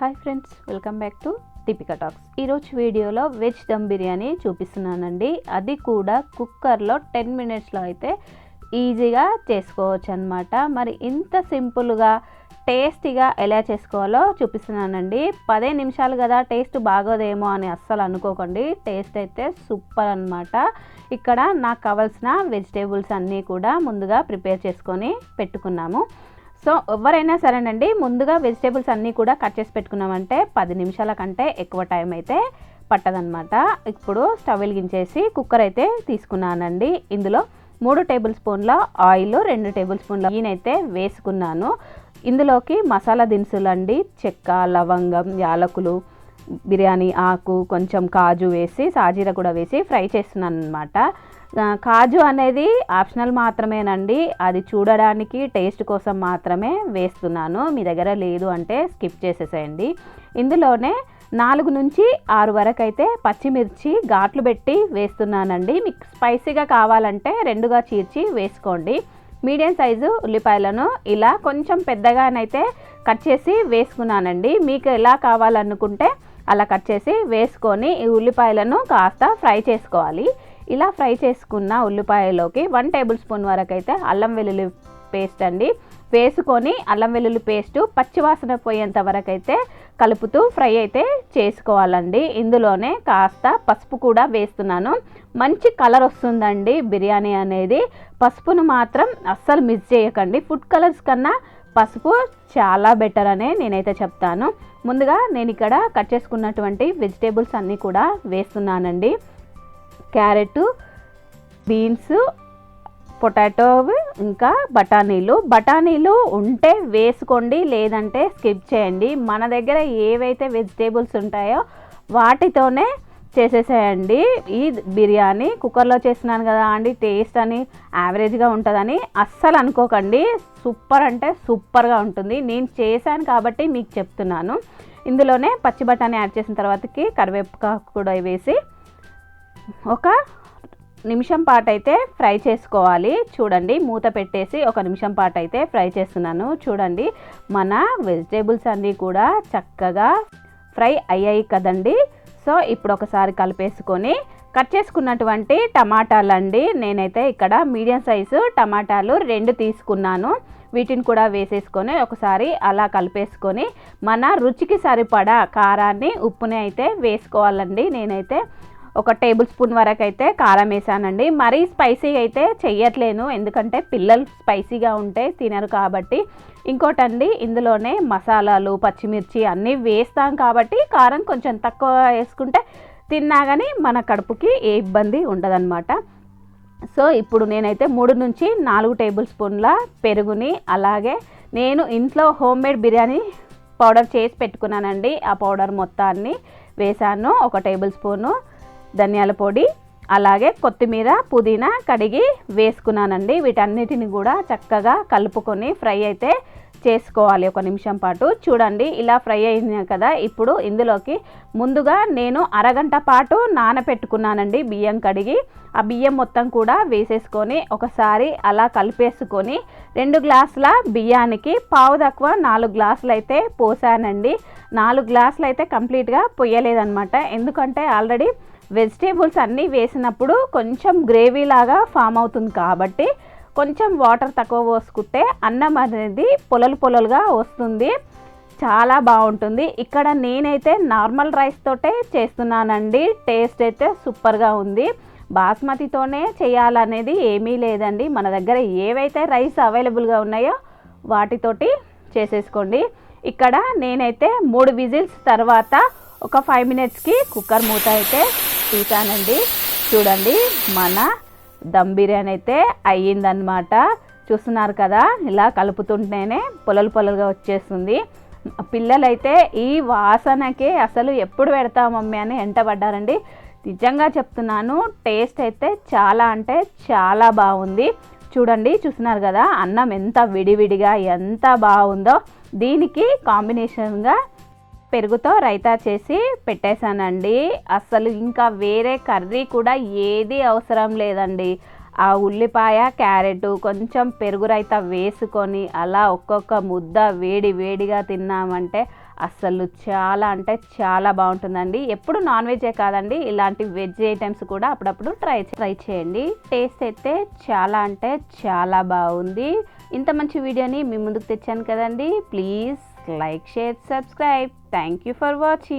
Hi friends welcome back to Deepika talks. ఈరోజు వీడియోలో veg dum biryani చూపిస్తున్నానండి. అది కూడా కుక్కర్లో టెన్ మినిట్స్లో అయితే ఈజీగా చేసుకోవచ్చు అనమాట మరి ఇంత సింపుల్గా టేస్టీగా ఎలా చేసుకోవాలో చూపిస్తున్నానండి. పదే నిమిషాలు కదా టేస్ట్ బాగోదేమో అని అస్సలు అనుకోకండి. టేస్ట్ అయితే సూపర్ అనమాట ఇక్కడ నాకు కావాల్సిన వెజిటేబుల్స్ అన్నీ కూడా ముందుగా ప్రిపేర్ చేసుకొని పెట్టుకున్నాము. సో ఎవరైనా సరేనండి ముందుగా వెజిటేబుల్స్ అన్నీ కూడా కట్ చేసి పెట్టుకున్నామంటే పది నిమిషాల కంటే ఎక్కువ టైం అయితే పట్టదనమాట ఇప్పుడు స్టవ్ వెలిగించేసి కుక్కర్ అయితే తీసుకున్నానండి. ఇందులో మూడు టేబుల్ స్పూన్ల ఆయిల్ రెండు టేబుల్ స్పూన్ల ఈయనైతే వేసుకున్నాను. ఇందులోకి మసాలా దినుసులు అండి చెక్క లవంగం యాలకులు బిర్యానీ ఆకు కొంచెం కాజు వేసి సాజీర కూడా వేసి ఫ్రై చేస్తున్నాను అనమాట కాజు అనేది ఆప్షనల్ మాత్రమేనండి. అది చూడడానికి టేస్ట్ కోసం మాత్రమే వేస్తున్నాను. మీ దగ్గర లేదు అంటే స్కిప్ చేసేసేయండి. ఇందులోనే నాలుగు నుంచి ఆరు వరకు అయితే పచ్చిమిర్చి ఘాట్లు పెట్టి వేస్తున్నానండి. మీకు స్పైసీగా కావాలంటే రెండుగా చీర్చి వేసుకోండి. మీడియం సైజు ఉల్లిపాయలను ఇలా కొంచెం పెద్దగానైతే కట్ చేసి వేసుకున్నానండి. మీకు ఎలా కావాలనుకుంటే అలా కట్ చేసి వేసుకొని ఈ ఉల్లిపాయలను కాస్త ఫ్రై చేసుకోవాలి. ఇలా ఫ్రై చేసుకున్న ఉల్లిపాయలోకి వన్ టేబుల్ స్పూన్ వరకు అయితే అల్లం వెల్లుల్లి పేస్ట్ అండి. వేసుకొని అల్లం వెల్లుల్లి పేస్ట్ పచ్చివాసన పోయేంత వరకు అయితే కలుపుతూ ఫ్రై అయితే చేసుకోవాలండి. ఇందులోనే కాస్త పసుపు కూడా వేస్తున్నాను. మంచి కలర్ వస్తుందండి బిర్యానీ అనేది. పసుపును మాత్రం అస్సలు మిస్ చేయకండి. ఫుడ్ కలర్స్ కన్నా పసుపు చాలా బెటర్ అనే నేనైతే చెప్తాను. ముందుగా నేను ఇక్కడ కట్ చేసుకున్నటువంటి వెజిటేబుల్స్ అన్నీ కూడా వేస్తున్నానండి. క్యారెట్ బీన్స్ పొటాటో ఇంకా బఠానీలు. బఠానీలు ఉంటే వేసుకోండి లేదంటే స్కిప్ చేయండి. మన దగ్గర ఏవైతే వెజిటేబుల్స్ ఉంటాయో వాటితోనే చేసేసేయండి. ఈ బిర్యానీ కుక్కర్లో చేస్తున్నాను కదా అండి టేస్ట్ అని యావరేజ్గా ఉంటుందని అస్సలు అనుకోకండి. సూపర్ అంటే సూపర్గా ఉంటుంది. నేను చేశాను కాబట్టి మీకు చెప్తున్నాను. ఇందులోనే పచ్చి బఠానీ యాడ్ చేసిన తర్వాతకి కరివేపాకు కూడా వేసి ఒక నిమిషం పాటు అయితే ఫ్రై చేసుకోవాలి. చూడండి మూత పెట్టేసి ఒక నిమిషం పాటు అయితే ఫ్రై చేస్తున్నాను. చూడండి మన వెజిటేబుల్స్ అన్నీ కూడా చక్కగా ఫ్రై అయ్యాయి కదండి. సో ఇప్పుడు ఒకసారి కలిపేసుకొని కట్ చేసుకున్నటువంటి టమాటాలు అండి నేనైతే ఇక్కడ మీడియం సైజు టమాటాలు రెండు తీసుకున్నాను. వీటిని కూడా వేసేసుకొని ఒకసారి అలా కలిపేసుకొని మన రుచికి సరిపడా కారాన్ని ఉప్పుని అయితే వేసుకోవాలండి. నేనైతే ఒక టేబుల్ స్పూన్ వరకు అయితే కారం వేసానండి. మరీ స్పైసీ అయితే చెయ్యట్లేను. ఎందుకంటే పిల్లలు స్పైసీగా ఉంటే తినరు కాబట్టి. ఇంకోటండి ఇందులోనే మసాలాలు పచ్చిమిర్చి అన్నీ వేస్తాం కాబట్టి కారం కొంచెం తక్కువ వేసుకుంటే తిన్నా కానీ మన కడుపుకి ఏ ఇబ్బంది ఉండదన్నమాట. సో ఇప్పుడు నేనైతే మూడు నుంచి నాలుగు టేబుల్ స్పూన్ల పెరుగుని అలాగే నేను ఇంట్లో హోమ్ మేడ్ బిర్యానీ పౌడర్ చేసి పెట్టుకున్నానండి. ఆ పౌడర్ మొత్తాన్ని వేసాను. ఒక టేబుల్ స్పూను ధనియాల పొడి అలాగే కొత్తిమీర పుదీనా కడిగి వేసుకున్నానండి. వీటన్నిటిని కూడా చక్కగా కలుపుకొని ఫ్రై అయితే చేసుకోవాలి ఒక నిమిషం పాటు. చూడండి ఇలా ఫ్రై అయింది కదా. ఇప్పుడు ఇందులోకి ముందుగా నేను అరగంట పాటు నానపెట్టుకున్నానండి బియ్యం కడిగి. ఆ బియ్యం మొత్తం కూడా వేసేసుకొని ఒకసారి అలా కలిపేసుకొని రెండు గ్లాసుల బియ్యానికి పావు తక్కువ నాలుగు గ్లాసులు అయితే పోసానండి. నాలుగు గ్లాసులు అయితే కంప్లీట్గా పొయ్యలేదనమాట ఎందుకంటే ఆల్రెడీ వెజిటేబుల్స్ అన్నీ వేసినప్పుడు కొంచెం గ్రేవీ లాగా ఫామ్ అవుతుంది కాబట్టి కొంచెం వాటర్ తక్కువ పోసుకుంటే అన్నం అనేది పొలలు పొలలుగా వస్తుంది. చాలా బాగుంటుంది. ఇక్కడ నేనైతే నార్మల్ రైస్ తోటే చేస్తున్నానండి. టేస్ట్ అయితే సూపర్గా ఉంది. బాస్మతితోనే చేయాలనేది ఏమీ లేదండి. మన దగ్గర ఏవైతే రైస్ అవైలబుల్గా ఉన్నాయో వాటితోటి చేసేసుకోండి. ఇక్కడ నేనైతే మూడు విజిల్స్ తర్వాత ఒక ఫైవ్ మినిట్స్కి కుక్కర్ మూత అయితే తీసానండి చూడండి మన దమ్ బిర్యానీ అయితే అయ్యిందనమాట చూస్తున్నారు కదా ఇలా కలుపుతుంటేనే పొలలు పొలలుగా వచ్చేస్తుంది. పిల్లలైతే ఈ వాసనకి అసలు ఎప్పుడు పెడతా మమ్మీ అని ఎంటబడ్డారండి నిజంగా చెప్తున్నాను టేస్ట్ అయితే చాలా అంటే చాలా బాగుంది. చూడండి చూస్తున్నారు కదా అన్నం ఎంత విడివిడిగా ఎంత బాగుందో. దీనికి కాంబినేషన్గా పెరుగుతో రైతా చేసి పెట్టేశానండి. అసలు ఇంకా వేరే కర్రీ కూడా ఏది అవసరం లేదండి. ఆ ఉల్లిపాయ క్యారెట్ కొంచెం పెరుగు రైతా వేసుకొని అలా ఒక్కొక్క ముద్ద వేడి వేడిగా తిన్నామంటే అసలు చాలా అంటే చాలా బాగుంటుందండి. ఎప్పుడు నాన్ వెజే కాదండి. ఇలాంటి వెజ్ ఐటమ్స్ కూడా అప్పుడప్పుడు ట్రై ట్రై చేయండి. టేస్ట్ అయితే చాలా అంటే చాలా బాగుంది. ఇంత మంచి వీడియోని మీ ముందుకు తెచ్చాను కదండి. Please like, share, subscribe. Thank you for watching.